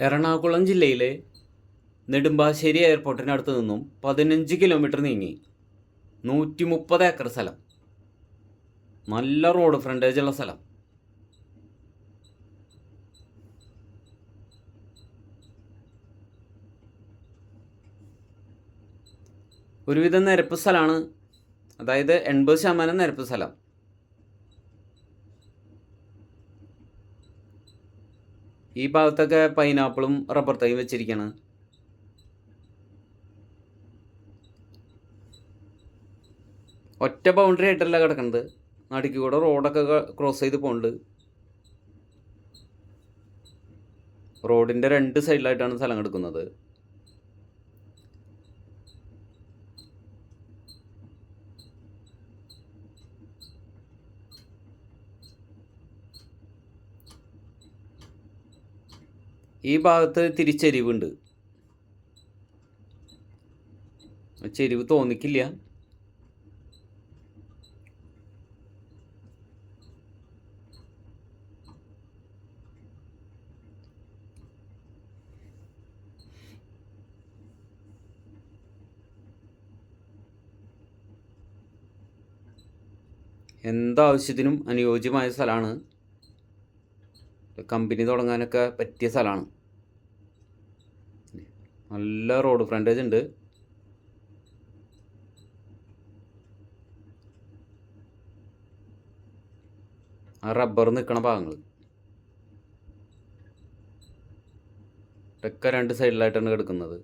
എറണാകുളം ജില്ലയിലെ നെടുമ്പാശ്ശേരി എയർപോർട്ടിനടുത്ത് നിന്നും പതിനഞ്ച് കിലോമീറ്റർ നീങ്ങി നൂറ്റി മുപ്പത് ഏക്കർ സ്ഥലം. നല്ല റോഡ് ഫ്രണ്ടേജ് ഉള്ള സ്ഥലം. ഒരുവിധം നിരപ്പ് സ്ഥലമാണ് അതായത് എൺപത് ശതമാനം നിരപ്പ് സ്ഥലം. ഈ ഭാഗത്തൊക്കെ പൈനാപ്പിളും റബ്ബർ തൈ വെച്ചിരിക്കുകയാണ് ഒറ്റ ബൗണ്ടറി ആയിട്ടല്ല കിടക്കുന്നത് നടുക്ക് കൂടെ റോഡൊക്കെ ക്രോസ് ചെയ്ത് പോകുന്നുണ്ട് റോഡിന്റെ രണ്ട് സൈഡിലായിട്ടാണ് സ്ഥലം കിടക്കുന്നത്. ഈ ഭാഗത്ത് തിരിച്ചെരിവുണ്ട്. ചെരിവ് തോന്നിക്കില്ല. എന്താവശ്യത്തിനും അനുയോജ്യമായ സ്ഥലമാണ് കമ്പനി തുടങ്ങാനൊക്കെ പറ്റിയ സ്ഥലമാണ്. നല്ല റോഡ് ഫ്രണ്ടേജ് ഉണ്ട്. ആ റബ്ബർ നിൽക്കണ ഭാഗങ്ങൾ. ഇതൊക്കെ രണ്ട് സൈഡിലായിട്ടാണ് കിടക്കുന്നത്.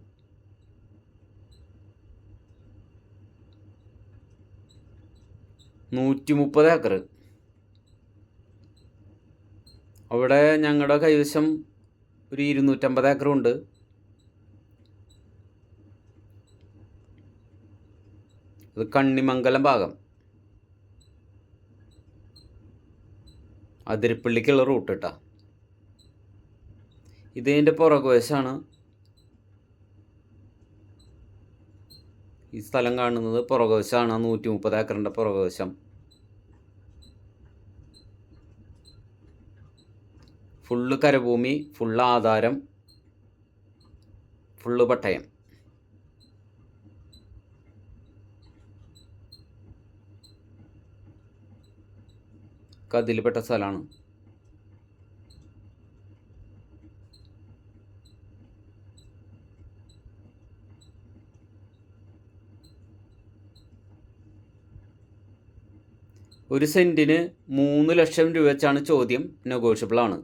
നൂറ്റി മുപ്പത് ഏക്കർ അവിടെ ഞങ്ങളുടെ കൈവശം ഒരു ഇരുന്നൂറ്റമ്പത് ഏക്കറുണ്ട് അത് കണ്ണിമംഗലം ഭാഗം. അതിരിപ്പള്ളിക്കുള്ള റൂട്ട് കേട്ടാ ഇതിന്റെ പുറകുവശമാണ് ഈ സ്ഥലം കാണുന്നത്. പുറകുവശമാണ് നൂറ്റി മുപ്പത് ഏക്കറിന്റെ പുറകുവശം. ഫുള്ള് കരഭൂമി ഫുള്ള് ആധാരം ഫുള്ള് പട്ടയം. കതിൽപ്പെട്ട സ്ഥലമാണ് ഒരു സെന്റിന് മൂന്ന് ലക്ഷം രൂപ വെച്ചാണ് ചോദ്യം നെഗോഷ്യബിൾ ആണ്